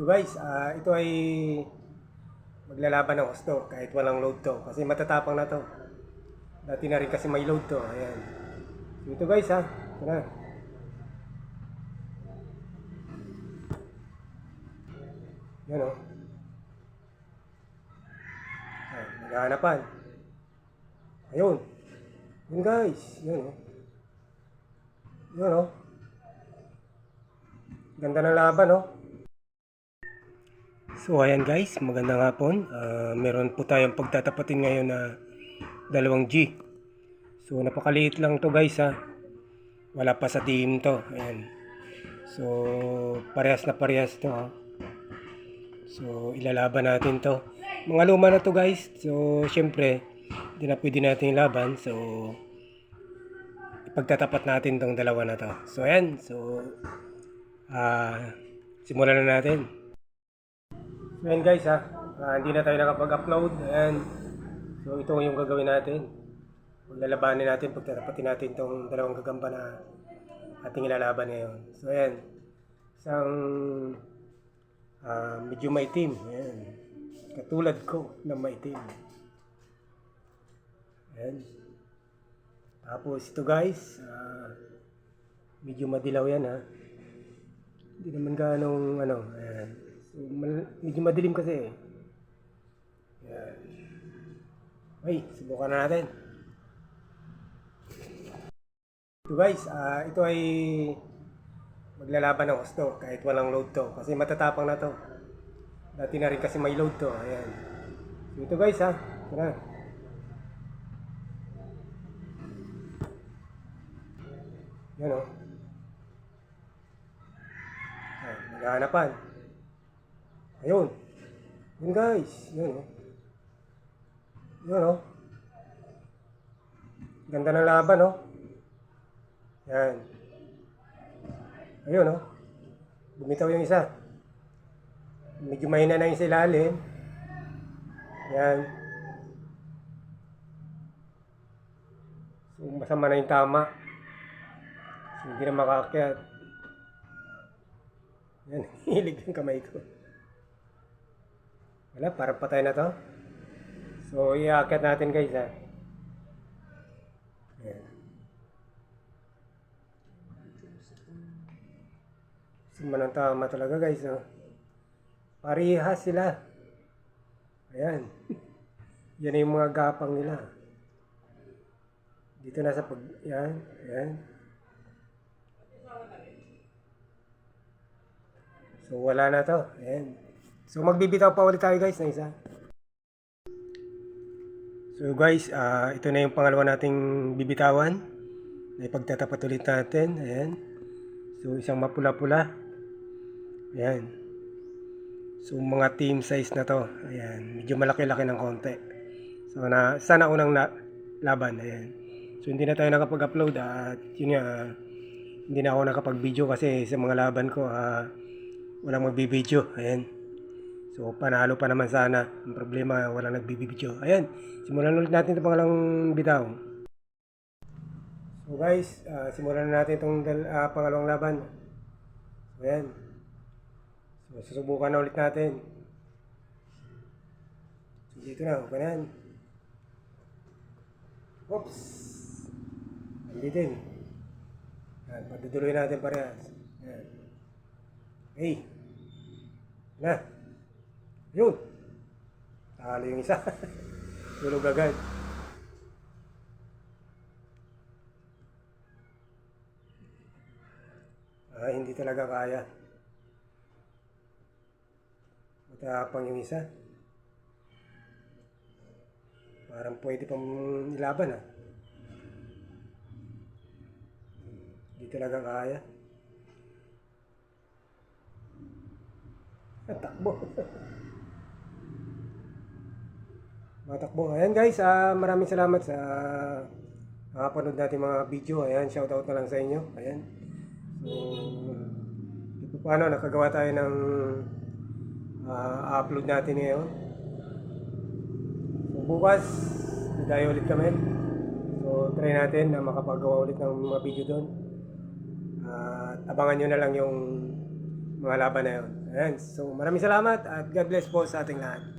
Ito guys, ah, ito ay maglalaban ng gusto kahit walang load to. Kasi matatapang na to. Dati na rin kasi may load to. Ayan. So, ito guys ha. Ito na. Yan o. Ayan, naghahanapan. Ayun. Yun guys. Yun o. Yun o. Ganda ng laban o. So ayan guys, magandang hapon. Ah, meron po tayong pagtatapatin ngayon na dalawang G. So napakaliit lang to guys ha. Wala pa sa team to. Ayan. So parehas na parehas to ha. So ilalaban natin to. Mga luma na to guys. So syempre, hindi na pwede natin laban. So ipagtatapat natin tong dalawa na to. So ayan. So ah simulan na natin. So guys ha, Ah, hindi na tayo nakapag-upload. Ayan. So ito yung gagawin natin. Paglalabanin natin, pagtatapatin natin itong dalawang gagamba na ating ilalaban ngayon. So ayan. Isang ah, medyo maitim. Ayan. Katulad ko na maitim. Ayan. Tapos ito guys, ah, medyo madilaw yan ha. Hindi naman ganong ano, ayan. So, mal- medyo madilim kasi eh. Ayan. Ay, subukan na natin. Ito guys, ah, ito ay maglalaban ng gusto kahit walang load to. Kasi matatapang na to. Dati na rin kasi may load to. Ayan. So, ito guys ha. Ito na. Yan o. Ayan, maghahanapan. Ayun. Yun guys. Yun o. Yun o. Ganda ng laban o. Yan. Ayun o. Bumitaw yung isa. Medyo mahina na yung sa ilalim. Yan. So, masama na yung tama. So, hindi na makaakyat. Yan, hilig yung kamay ko. Wala, parang patay na to. So, iaakyat natin guys ha. Ayan. Sumanang tama talaga guys. Oh. Parihas sila. Ayan. Yan yung mga gapang nila. Dito na sa pag... Yan. Ayan. So, wala na to. Ayan. So, magbibitaw pa ulit tayo guys ng isa. So guys, ah, ito na yung pangalawa nating bibitawan. Na ipagtatapat ulit natin. Ayan. So, isang mapula-pula. Ayan. So, mga team size na to. Ayan. Medyo malaki-laki ng konti. So, na, sana unang na, laban. Ayan. So, hindi na tayo nakapag-upload. At yun nga, hindi na ako nakapag-video kasi sa mga laban ko, ah, walang magbibideo. Ayan. So, panalo pa naman sana. Ang problema, walang nagbibideo. Ayan. Simulan ulit natin itong pangalang bitaw. So guys, ah, simulan na natin itong dal- ah, pangalawang laban. So, ayan. So, susubukan na ulit natin. So, dito na. Okay na yan. Oops. Nandito din. Yan, patutuloy natin parehas. Yan. Hey. Na. Yun. Talo yung isa. Tulog agad. Ah, hindi talaga kaya. Matapang yung isa. Parang pwede pang ilaban ah. Hindi talaga kaya. Takbo. Matakbo. Ayan guys, ah, maraming salamat sa nakapanood natin mga video. Ayan, shoutout na lang sa inyo. Ayan. So, ito paano, nakagawa tayo ng ah, upload natin ngayon. So, bukas, tayo ulit kami. So, try natin na makapagawa ulit ng mga video doon. At abangan nyo na lang yung mga laban na yun. Ayan. So maraming salamat at God bless po sa ating lahat.